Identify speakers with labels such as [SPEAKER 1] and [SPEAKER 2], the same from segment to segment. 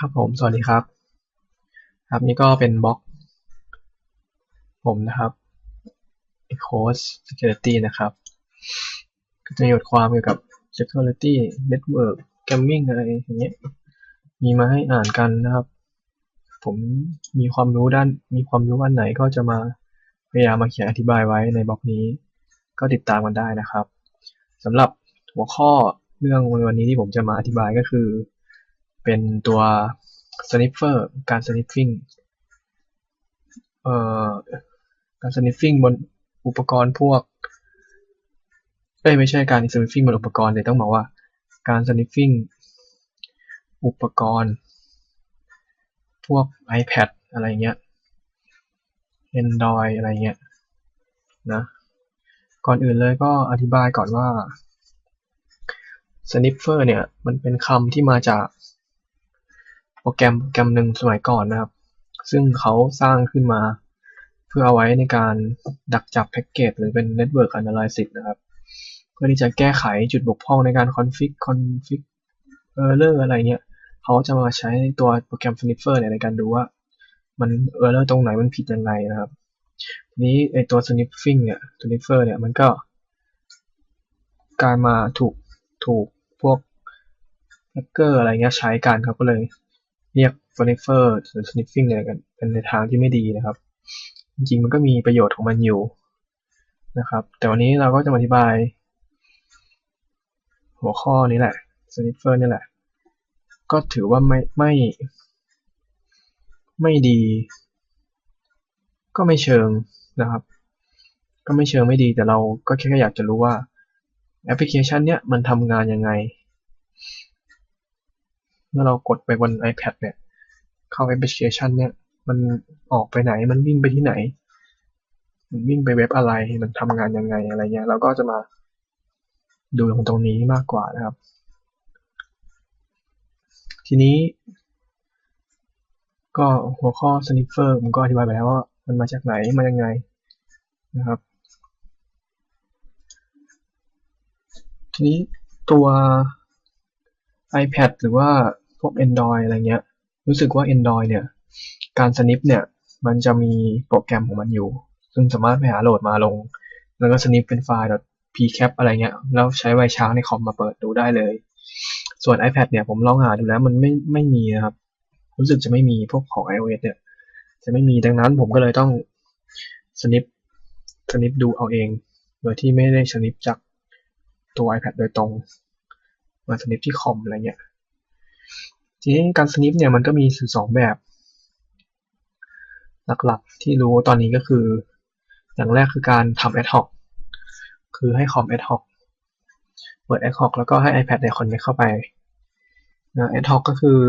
[SPEAKER 1] ครับผม สวัสดีครับ ครับนี่ก็เป็นบล็อก ผมนะครับ e c o s Security นะครับ ก็จะมีบทความเกี่ยวกับ Security Network Gaming อะไรอย่างเงี้ย มีมาให้อ่านกันนะครับ ผมมีความรู้ด้าน มีความรู้อันไหนก็จะมาพยายามมาเขียนอธิบายไว้ในบล็อกนี้ ก็ติดตามกันได้นะครับสำหรับหัวข้อเรื่องวันนี้ที่ผมจะมาอธิบายก็คือ เป็นตัว sniffer การ sniffing เอ่อการ sniffing บนอุปกรณ์พวกเอ้ยไม่ใช่การ sniffing บนอุปกรณ์แต่ต้องบอกว่าการ sniffing อุปกรณ์ พวก iPad อะไรเงี้ย Android อะไรเงี้ยนะก่อนอื่นเลยก็อธิบายก่อนว่า sniffer เนี่ย มันเป็นคำที่มาจาก โปรแกรมโปรแกรมหนึ่งสมัยก่อนนะครับ ซึ่งเขาสร้างขึ้นมา เพื่อเอาไว้ในการดักจับแพ็กเกจหรือเป็น Network Analysis นะครับ เพื่อที่จะแก้ไขจุดบกพร่องในการ config config error อร์อะไรเงี้ยเขาจะมาใช้ตัวโปรแกรม sniffer เนี่ยในการดูว่า มัน error ตรงไหนมันผิดยังไงนะครับทีนี้ไอตัว sniffing เนี่ย sniffer เนี่ยมันก็กลายมาถูกถูกพวกแฮกเกอร์อะไรเงี้ยใช้กันครับก็เลย เรียก sniffer หรือ sniffing เนี่ยกันเป็นในทางที่ไม่ดีนะครับ จริงๆมันก็มีประโยชน์ของมันอยู่นะครับ แต่วันนี้เราก็จะอธิบาย หัวข้อนี้แหละ sniffer นี่แหละ ก็ถือว่าไม่ไม่ ไม่ดี ก็ไม่เชิงนะครับ ก็ไม่เชิงไม่ดีแต่เราก็แค่อยากจะรู้ว่าแอปพลิเคชันเนี้ยมันทำงานยังไง เมื่อเรากดไปบน iPad เนี่ย เข้าแอปพลิเคชันเนี่ย มันออกไปไหน มันวิ่งไปที่ไหน มันวิ่งไปเว็บอะไร มันทำงานยังไงอะไรเงี้ย เราก็จะมาดูตรงตรงนี้มากกว่านะครับ ทีนี้ ก็หัวข้อ sniffer ผมก็อธิบายไปแล้วว่า มันมาจากไหน มายังไงนะครับ ทีนี้ตัว iPad หรือว่า วก Android อะไรเงี้ย รู้สึกว่า Android เนี่ย การ snip เนี่ย มันจะมีโปรแกรมของมันอยู่ ซึ่งสามารถไปหาโหลดมาลง แล้วก็ snip เป็นไฟล์ .pcap อะไรเงี้ย แล้วใช้ไวช้างในคอมมาเปิดดูได้เลย ส่วน iPad เนี่ย ผมลองหาดูแล้วมันไม่ไม่มีนะครับ รู้สึกจะไม่มีพวกของ iOS เนี่ย จะไม่มีดังนั้นผมก็เลยต้อง snip snip ดูเอาเอง โดยที่ไม่ได้ snip จากตัว iPad โดยตรง มาสนิปที่คอมอะไรเงี้ย ทีนี้การสนิปเนี่ยมันก็มีสื่อสองแบบ หลักๆที่รู้ตอนนี้ก็คือ อย่างแรกคือการทำ ad hoc คือให้คอม ad hoc เปิด ad hoc แล้วก็ให้ iPad ในคอนเนคเข้าไปนะ ad hoc ก็คือ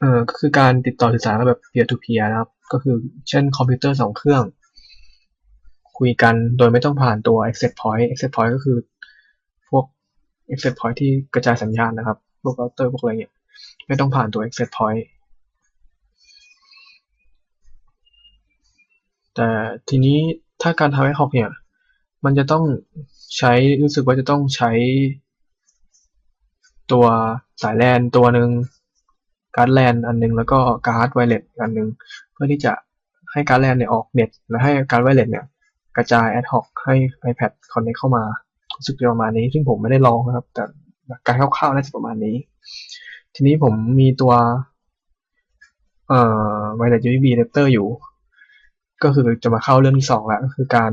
[SPEAKER 1] เอ่อก็คือการติดต่อสื่อสารแบบ peer to peer นะครับ ก็คือเช่นคอมพิวเตอร์สองเครื่อง คุยกันโดยไม่ต้องผ่านตัว access point access point ก็คือ access point ที่กระจายสัญญาณนะครับ พวกเราเตอร์พวกอะไรเงี้ย ไม่ต้องผ่านตัว access point แต่ทีนี้ถ้าการทำให้ฮอกเนี่ย มันจะต้องใช้รู้สึกว่าจะต้องใช้ ตัวสายแลนตัวหนึ่งการ์ดแลนอันนึงแล้วก็การ์ดไวเลสอันนึง เพื่อที่จะให้การ์ดแลนเนี่ยออกเน็ต และให้การ์ดไวเลสเนี่ยกระจาย ad hoc ให้ iPad connect เข้ามา รู้สึกประมาณนี้ ซึ่งผมไม่ได้ลองนะครับ แต่การคร่าวๆน่าจะประมาณนี้ ทีนี้ผมมีตัวเอ่อ wireless USB adapter อยู่ ก็คือจะมาเข้าเรื่องที่สองแล้วก็คือการ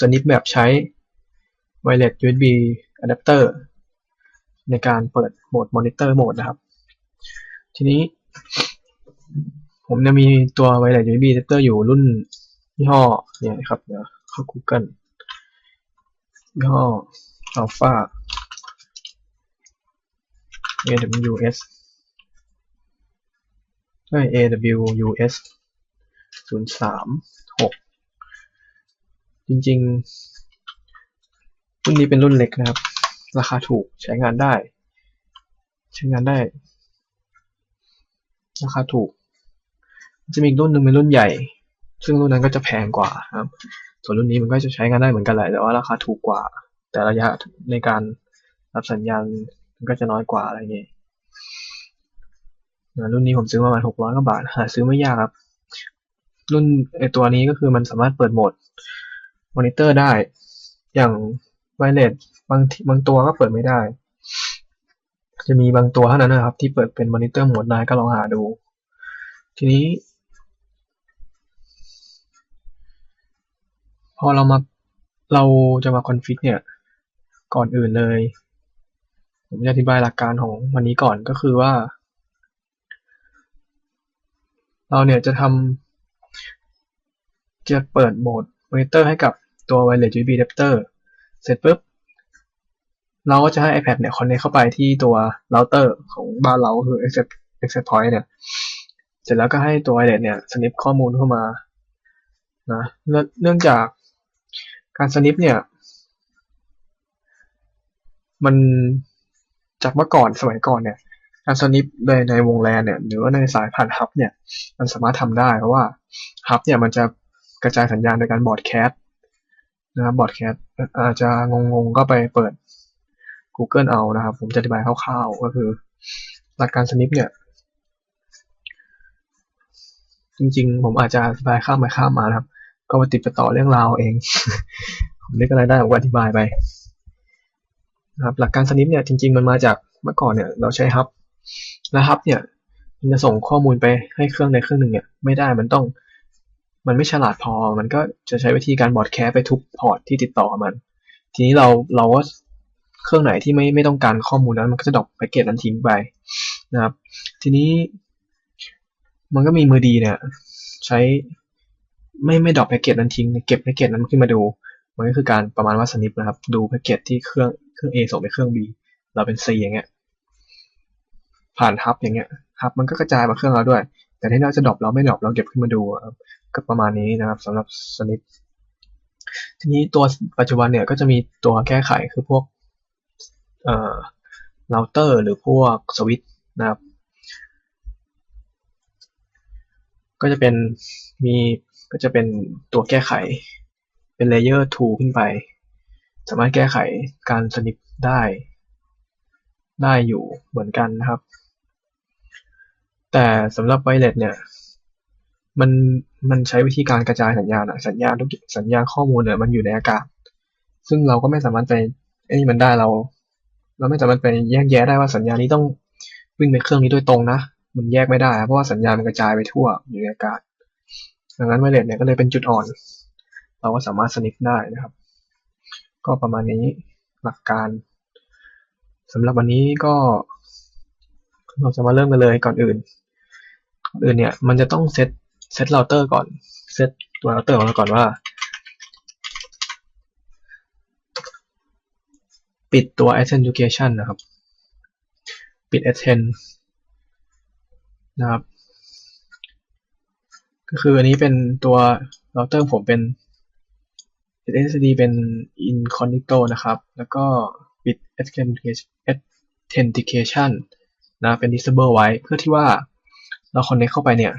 [SPEAKER 1] สนิปแบบใช้ wireless USB adapter ในการเปิดโหมด monitor โหมดนะครับ ทีนี้ ผมจะมีตัว wireless USB adapter อยู่รุ่นยี่ห้อเนี่ยครับ เดี๋ยวเข้า Google ยี่ห้อ Alpha AWS ได้ AWS ศูนย์สามหกจริงๆ รุ่นนี้เป็นรุ่นเล็กนะครับ ราคาถูกใช้งานได้ ใช้งานได้ ราคาถูก จะมีอีกรุ่นหนึ่งเป็นรุ่นใหญ่ ซึ่งรุ่นนั้นก็จะแพงกว่าครับ ส่วนรุ่นนี้มันก็จะใช้งานได้เหมือนกันแหละ แต่ว่าราคาถูกกว่า แต่ระยะในการรับสัญญาณมันก็จะน้อยกว่าอะไรเงี้ยรุ่นนี้ผมซื้อประมาณหกร้อยกว่าบาท หาซื้อไม่ยากครับ รุ่นไอตัวนี้ก็คือมันสามารถเปิดโหมดมอนิเตอร์ได้ อย่างไวเลสบางบางตัวก็เปิดไม่ได้ จะมีบางตัวเท่านั้นนะครับ ที่เปิดเป็นมอนิเตอร์โหมดได้ก็ลองหาดู ทีนี้ พอเรามาเราจะมาคอนฟิกเนี่ย ก่อนอื่นเลย ผมจะอธิบายหลักการของวันนี้ก่อนก็คือว่า เราเนี่ยจะทำจะเปิดโหมดมอนิเตอร์ให้กับตัว Wireless USB Adapter เสร็จปุ๊บ เราก็จะให้ iPad เนี่ย connect เข้าไปที่ตัวเราเตอร์ของบ้านเราคือ Access Access Point เนี่ย เสร็จแล้วก็ให้ตัว Wireless เนี่ยสนิปข้อมูลเข้ามานะเนื่องจาก การสนิปเนี่ย มันจากเมื่อก่อนสมัยก่อนเนี่ยการสนิปในในวงแลนเนี่ยหรือว่าในสายผ่านฮับเนี่ย มันสามารถทำได้เพราะว่าฮับเนี่ยมันจะกระจายสัญญาณโดยการบอร์ดแคสนะครับบอร์ดแคสอาจจะงงๆก็ไปเปิด Google เอานะครับ ผมจะอธิบายคร่าวๆก็คือ หลักการสนิปเนี่ย จริงๆ ผมอาจจะอธิบายข้ามไปข้ามมานะครับ ก็มาติดไปต่อเรื่องราวเอง ผมนึกอะไรได้ผมอธิบายไปนะครับหลักการสนิปเนี่ยจริง ๆ มันมาจากเมื่อก่อนเนี่ย เราใช้ฮับและฮับเนี่ย มันจะส่งข้อมูลไปให้เครื่องในเครื่องหนึ่งเนี่ย ไม่ได้มันต้อง มันไม่ฉลาดพอ มันก็จะใช้วิธีการบอดแคสไปทุกพอร์ตที่ติดต่อมัน ทีนี้เราเราก็เครื่องไหนที่ไม่ไม่ต้องการข้อมูลนั้นมันก็จะดรอปแพ็กเกจนั้นทิ้งไปนะครับ ทีนี้ มันก็มีมือดีเนี่ย ใช้ ไม่ไม่ดรอปแพ็กเกจนั้นทิ้งเก็บแพ็กเกจนั้นขึ้นมาดู มันก็คือการประมาณว่าสนิปนะครับ ดูแพ็กเกจที่เครื่องเครื่อง A ส่งไปเครื่อง B เราเป็น C อย่างเงี้ย ผ่านฮับอย่างเงี้ยฮับมันก็กระจายมาเครื่องเราด้วย แต่ที่เราจะดรอปเราไม่ดรอปเราเก็บขึ้นมาดูก็ประมาณนี้นะครับสำหรับสนิปทีนี้ตัวปัจจุบันเนี่ยก็จะมีตัวแก้ไขคือพวกเอ่อเราเตอร์หรือพวกสวิตนะครับ ก็จะเป็นมี ก็จะเป็นตัวแก้ไข เป็นเลเยอร์ 2 ขึ้นไป สามารถแก้ไขการสนิปได้ ได้อยู่เหมือนกันนะครับ แต่สำหรับไวเลสเนี่ย มันมันใช้วิธีการกระจายสัญญาณอะสัญญาณทุกสัญญาณข้อมูลเนี่ยมันอยู่ในอากาศ ซึ่งเราก็ไม่สามารถไปไอ้นี่มันได้เรา เราไม่สามารถไปแยกแยะได้ว่าสัญญาณนี้ต้องวิ่งไปเครื่องนี้โดยตรงนะ มันแยกไม่ได้ เพราะว่าสัญญาณมันกระจายไปทั่วอยู่ในอากาศ ดังนั้นไวเลสเนี่ยก็เลยเป็นจุดอ่อน เราก็สามารถสนิทได้นะครับ ก็ประมาณนี้หลักการสำหรับวันนี้ก็ เราจะมาเริ่มกันเลยก่อนอื่นก่อนอื่นเนี่ยมันจะต้องเซตเซตเราเตอร์ก่อนเซตตัวเราเตอร์ของเราก่อนว่า ปิดตัว authentication นะครับ ปิด authent นะครับ ก็คืออันนี้เป็นตัวเราเตอร์ผมเป็น SSD เป็น incognito นะครับ แล้วก็ปิด authentication นะเป็น disable ไว้ เพื่อที่ว่าเรา connect เข้าไปเนี่ย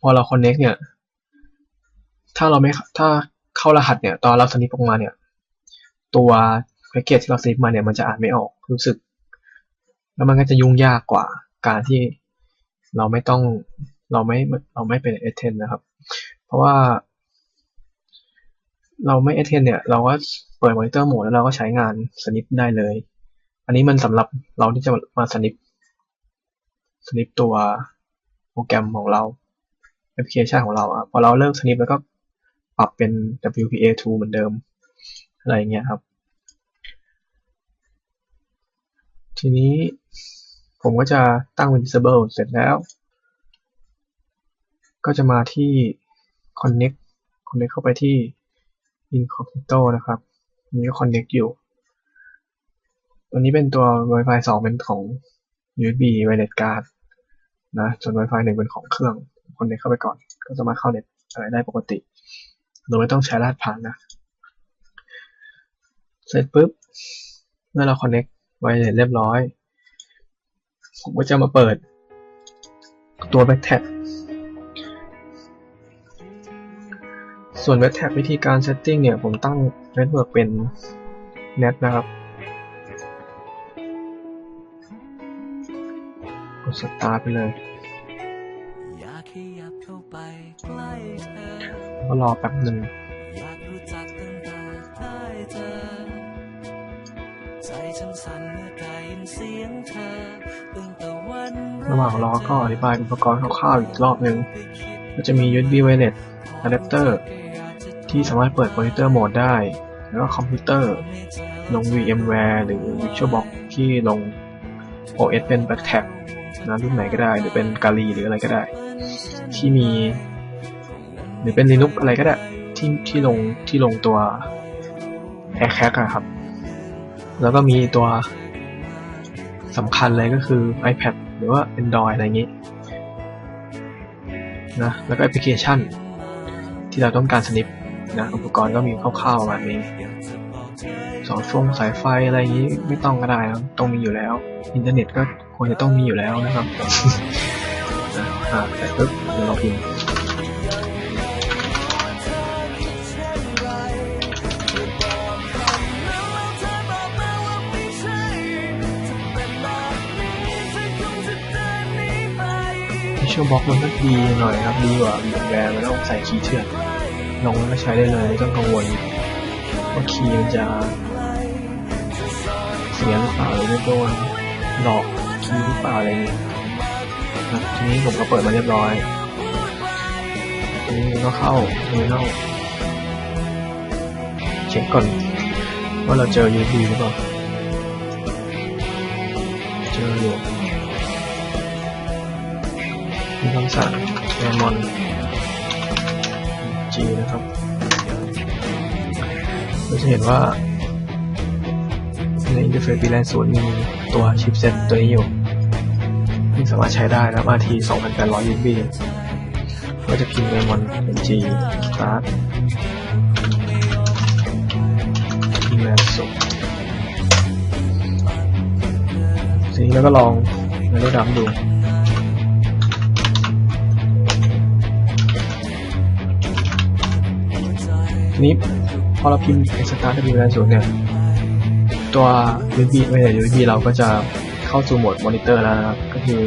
[SPEAKER 1] พอเรา connect เนี่ย ถ้าเราไม่ถ้าเข้ารหัสเนี่ย ตอนเราสนิปออกมาเนี่ย ตัวแพ็กเกจที่เราสนิปมาเนี่ย มันจะอ่านไม่ออกรู้สึก แล้วมันก็จะยุ่งยากกว่าการที่ เราไม่ต้องเราไม่เราไม่เป็นเอเทนนะครับ เพราะว่า เราไม่เอเทนเนี่ย เราก็เปิดมอนิเตอร์โหมดแล้วเราก็ใช้งานสนิปได้เลย อันนี้มันสำหรับเราที่จะมาสนิปสนิปตัวโปรแกรมของเราแอปพลิเคชันของเราอะพอเราเลิกสนิปแล้วก็ปรับเป็น WPA2 เหมือนเดิม อะไรเงี้ยครับ ทีนี้ ผมก็จะตั้งเป็น disable เสร็จแล้ว ก็จะมาที่ connect connect เข้าไปที่ incognito นะครับนี้ก็ connect อยู่ ตัวนี้เป็นตัว Wi-Fi 2 เป็นของ USB wireless card นะ ส่วน Wi-Fi 1 เป็นของเครื่องคนเน็ตเข้าไปก่อน ก็สามาเข้าเน็ตอะไรได้ปกติ โดยไม่ต้องใช้รหัสผ่านนะ เสร็จปุ๊บ เมื่อเราคอนเน็กไว้เรียบร้อย ผมก็จะมาเปิด ตัว backtab ส่วน backtab วิธีการช็ตติ้งเนี่ย ผมตั้งเน็ตเวิร์กเป็น net นะครับกด start ไปเลย
[SPEAKER 2] ก็
[SPEAKER 1] รอแป๊บหนึ่ง
[SPEAKER 2] ระ
[SPEAKER 1] หว่างรอก็อธิบายอุปกรณ์คร่าวๆอีกรอบหนึ่งก็จะมี USB Wireless Adapter ที่สามารถเปิดมอนิวเตอร์โหมดได้ แล้วก็คอมพิวเตอร์ลง VMware หรือ VirtualBox ที่ลง OS เป็น Black Tag นะรุ่นไหนก็ได้ หรือเป็นกาลีหรืออะไรก็ได้ ที่มี หรือเป็น Linux อะไรก็ได้ ที่ที่ลงที่ลงตัว AirCag อะครับ แล้วก็มีตัวสำคัญเลยก็คือ iPad หรือว่า Android อะไรอย่างนี้นะแล้วก็แอปพลิเคชัน ที่เราต้องการสนิปนะอุปกรณ์ก็มีคร่าวๆประมาณนี้สองช่วงสายไฟอะไรอย่างนี้ไม่ต้องก็ได้นะต้องมีอยู่แล้ว อินเทอร์เน็ตก็ควรจะต้องมีอยู่แล้วนะครับนะอ่าแต่ปุ๊บเดี๋ยวเราพิมพ์ ที่ช่วงบล็อกมันก็ดีหน่อยครับ ดีกว่าบีแวร์ไม่ต้องใส่คีย์เถื่อนลงแล้วก็ใช้ได้เลยไม่ต้องกังวลว่าคีย์มันจะเสียหรือเปล่าหรือจะโดนหลอกคีย์หรือเปล่าอะไรอย่างนี้นะทีนี้ผมก็เปิดมาเรียบร้อยทีนี้ก็เข้าทีนี้เข้าเช็คก่อนว่าเราเจอ USB หรือเปล่าเจออยู่ คำสั่งแอร์มอน G นะครับเราจะเห็นว่าในอินเทอร์เฟซ VLAN 0มีตัวชิปเซ็ตตัวนี้อยู่ที่สามารถใช้ได้นะ RT 2800 USB ก็จะพิมพ์ Lemon G Start พิมพ์ VLAN 0ทีนี้แล้วก็ลองในรูดัมดู นี้พอเราพิมพ์ start w 0 0เนี่ย ตัว USB ไม่ใช่ USB เราก็จะเข้าสู่โหมดมอนิเตอร์แล้วนะครับ ก็คือ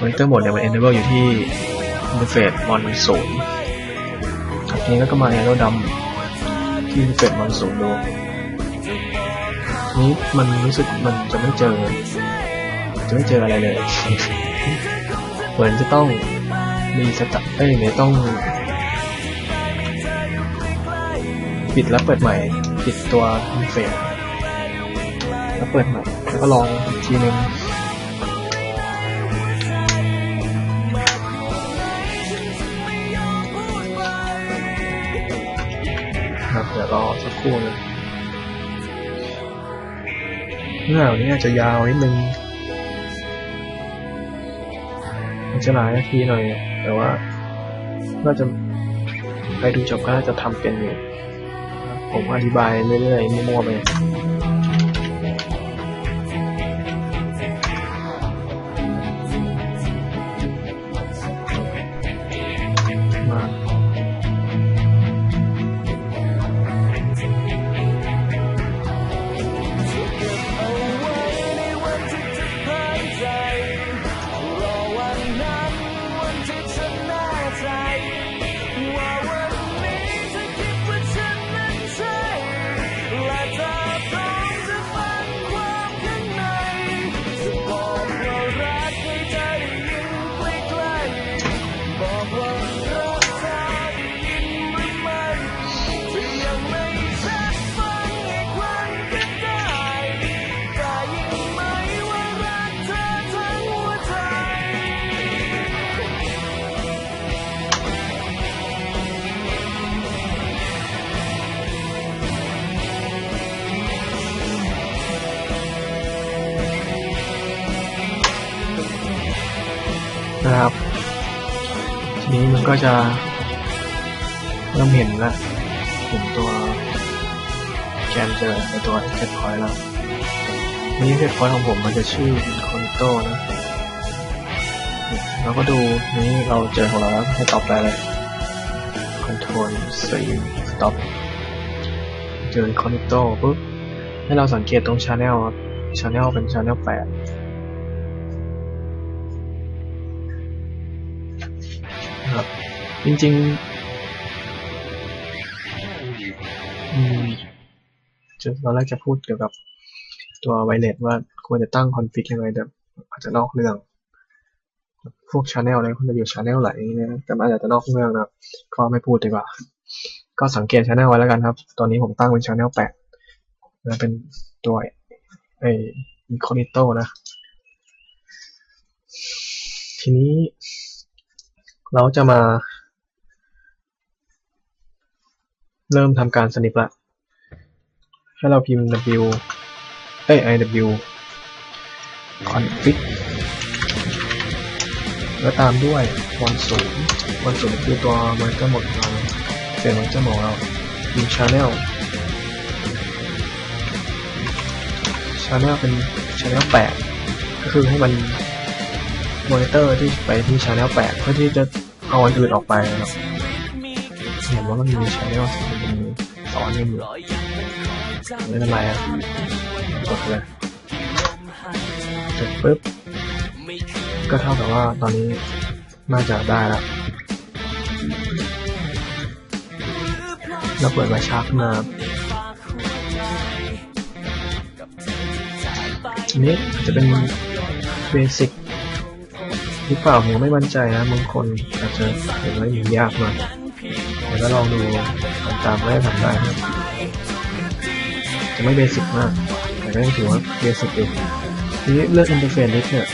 [SPEAKER 1] มอนิเตอร์โหมดเนี่ยมัน enable อยู่ที่ interface mon 0ครับทีนี้ก็มา arrow dump ที่ interface mon 0ดูนี้มันรู้สึกมันจะไม่เจอ จะไม่เจออะไรเลย เหมือนจะต้องมีสตาร์เอ้ยเนี่ยต้อง ปิดแล้วเปิดใหม่ ปิดตัวอินเฟซแล้วเปิดใหม่ แล้วก็ลองอีกทีนึงครับเดี๋ยวรอสักครู่นะเรื่องนี้อาจจะยาวนิดนึงมันจะหลายนาทีหน่อย แต่ว่าน่าจะใครดูจบก็น่าจะทำเป็นอยู่ ผมอธิบายเรื่อยๆมั่วๆไป ก็จะเริ่มเห็นละเห็นตัวแกนเจอในตัวเซตพอยต์แล้วนี่เซตพอยต์ของผมมันจะชื่อคอนโตนะเราก็ดูนี้เราเจอของเราแล้วให้ตอบไปเลย Control C Stop เจอคอนโตปุ๊บให้เราสังเกตตรง Channel ครับ Channel เป็น Channel 8 จริงๆอืมจะตอนแรกจะพูดเกี่ยวกับตัวไวเลสว่าควรจะตั้งคอนฟิกยังไงแต่อาจจะนอกเรื่อง พวกชาแนลอะไรคุณจะอยู่ชาแนลไหนนะแต่อาจจะนอกเรื่องนะก็ไม่พูดดีกว่า ก็สังเกตชาแนลไว้แล้วกันครับ ตอนนี้ผมตั้งเป็นชาแนลแปดนะเป็นตัวไออินคอนิโตนะ ทีนี้ เราจะมา เริ่มทำการสนิปละ ให้เราพิมพ์ w เอ้ย iw config แล้วตามด้วยวันศูนย์วันศูนย์คือตัวมอนิเตอร์หมดเราเปลี่ยนมอนิเตอร์หมดเราพิมพ์ channel channel เป็น channel แปดก็คือให้มันมอนิเตอร์ที่ไปที่ channel แปดเพื่อที่จะเอาอันอื่นออกไปนะครับ เห็นว่ามันมี channel มันมีสอนกันอยู่ไม่เป็นไรอะกดเลยเสร็จปุ๊บก็เท่ากับว่าตอนนี้น่าจะได้แล้วเราเปิดไวชาร์กมาอันนี้จะเป็นเบสิกหรือเปล่าผมไม่มั่นใจนะบางคนอาจจะเห็นว่ามันยากมาก ก็ลองดูตามไม่ได้ทำได้ครับจะไม่เบสิกมาก แต่ก็ยังถือว่าเบสิกอยู่ทีนี้เลือกอินเทอร์เฟซลิสเนี่ย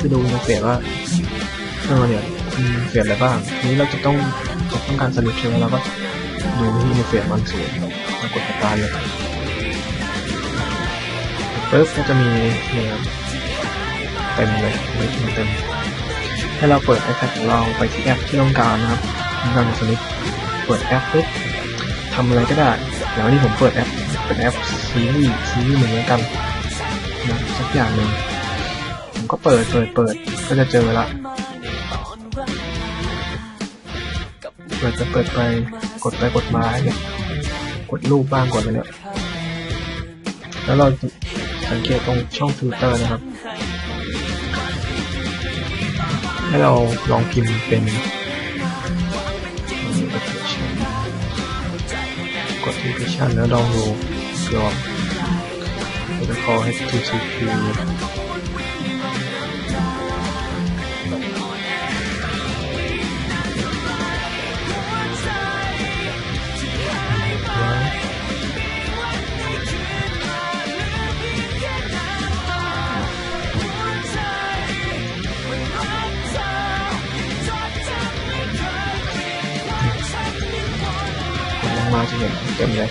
[SPEAKER 1] จะดูอินเทอร์เฟซว่าเออเนี่ยเทอร์เฟซอะไรบ้างทีนี้เราจะต้องจะต้องการสรุปใช่ไหมเราก็ดูที่อินเทอร์เฟซมันสูงมากดติดตามเลยปุ๊บก็จะมีเนี่ยเต็มเลยไม่ถึงเต็มให้เราเปิด iPad ของเราไปที่แอปที่ต้องการนะครับต้องการสลิป เปิดแอปปุ๊บทำอะไรก็ได้อย่างวันนี้ผมเปิดแอปเป็นแอปซีรีส์ซีรีส์หนึ่งแล้วกันนะสักอย่างหนึ่งผมก็เปิดเปิดเปิดก็จะเจอละเปิดไปเปิดไปกดไปกดมาเนี่ยกดรูปบ้างกดอะไรเนี่ยแล้วเราสังเกตตรงช่องฟิลเตอร์นะครับ ให้เราลองพิมพ์เป็น กด application แล้วลองดูลอง protocol HTTP กดลงมาจะเห็น เต็มเลย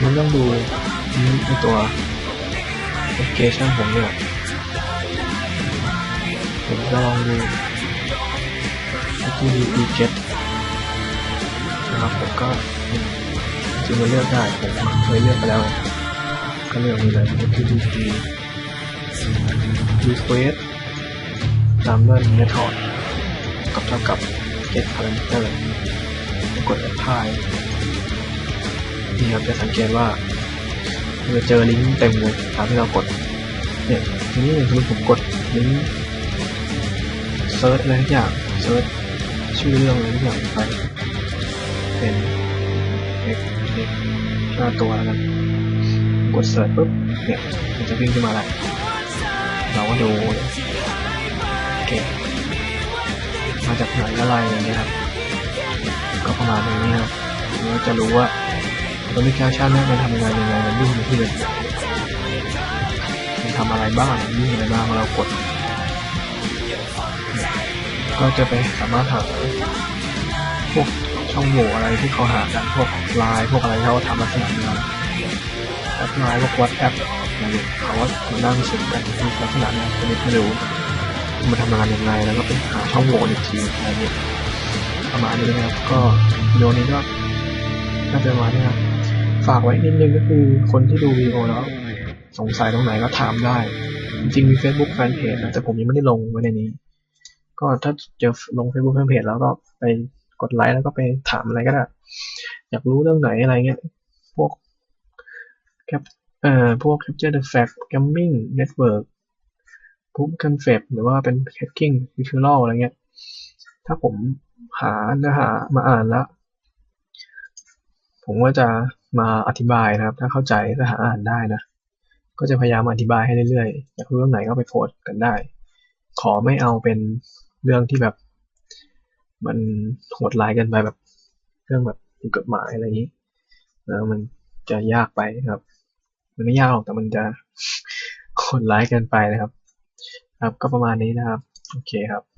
[SPEAKER 1] มันต้องดูนี่ในตัวแอปพลิเคชันผมเนี่ยผมจะลองดูที่ VP Get นะครับผมก็จริงๆมันเลือกได้ผมเคยเลือกไปแล้ว ก็เลือกนี่เลย FTP request ตามด้วย method กับเท่ากับ get parameter กด apply นี่ครับจะสังเกตว่าเราเจอลิงก์เต็มเลยตามที่เรากด เนี่ยทีนี้อย่างสมมติผมกดลิงก์เซิร์ชอะไรทุกอย่างเซิร์ชชื่อเรื่องอะไรทุกอย่างไปเป็นเอกเอกหน้าตัวแล้วกันกดเสิร์ชปุ๊บเนี่ยมันจะวิ่งขึ้นมาแล้วเราก็ดูเก็บมาจากไหนอะไรอย่างเงี้ยครับ ก็ประมาณนี้ครับเราจะรู้ว่าแอปพลิเคชันนี้มันทำงานยังไงมันวิ่งอยู่ที่ไหนมันทำอะไรบ้างวิ่งอะไรบ้างเรากด ก็จะไปสามารถหาพวกช่องโหว่อะไรที่เขาหากันพวกไลน์พวกอะไรที่เขาทำลักษณะนี้แอปไลน์พวกวัดแอปอะไรอย่างเงี้ยเขาก็มานั่งเช็คกันที่ลักษณะนี้ชนิดไม่รู้มันทำงานยังไงแล้วก็ไปหาช่องโหว่อีกทีอะไรเงี้ย ประมาณนี้นะครับ ก็วิดีโอนี้ก็น่าจะประมาณนี้ครับฝากไว้นิดนึงก็คือคนที่ดูวิดีโอแล้ว สงสัยตรงไหนก็ถามได้ จริงๆมี Facebook Fanpage นะแต่ผมยังไม่ได้ลงไว้ในนี้ ก็ถ้าเจอลง Facebook Fanpage แล้วก็ไปกดไลค์แล้วก็ไปถามอะไรก็ได้ อยากรู้เรื่องไหนอะไรเงี้ย พวกแคปเอ่อพวก Capture the Fact Gaming Network พวก Confab หรือว่าเป็น Hacking Visual อะไรเงี้ย ถ้าผม หาเนื้อหามาอ่านแล้ว ผมก็จะมาอธิบายนะครับ ถ้าเข้าใจถ้าหาอ่านได้นะ ก็จะพยายามอธิบายให้เรื่อยๆอยากรู้เรื่องไหนก็ไปโพสต์กันได้ ขอไม่เอาเป็นเรื่องที่แบบ มันโหดร้ายกันไปแบบ เรื่องแบบผิดกฎหมายอะไรอย่างนี้นะมันจะยากไปนะครับ มันไม่ยากหรอกแต่มันจะโหดร้ายกินไปนะครับ ครับก็ประมาณนี้นะครับ โอเคครับ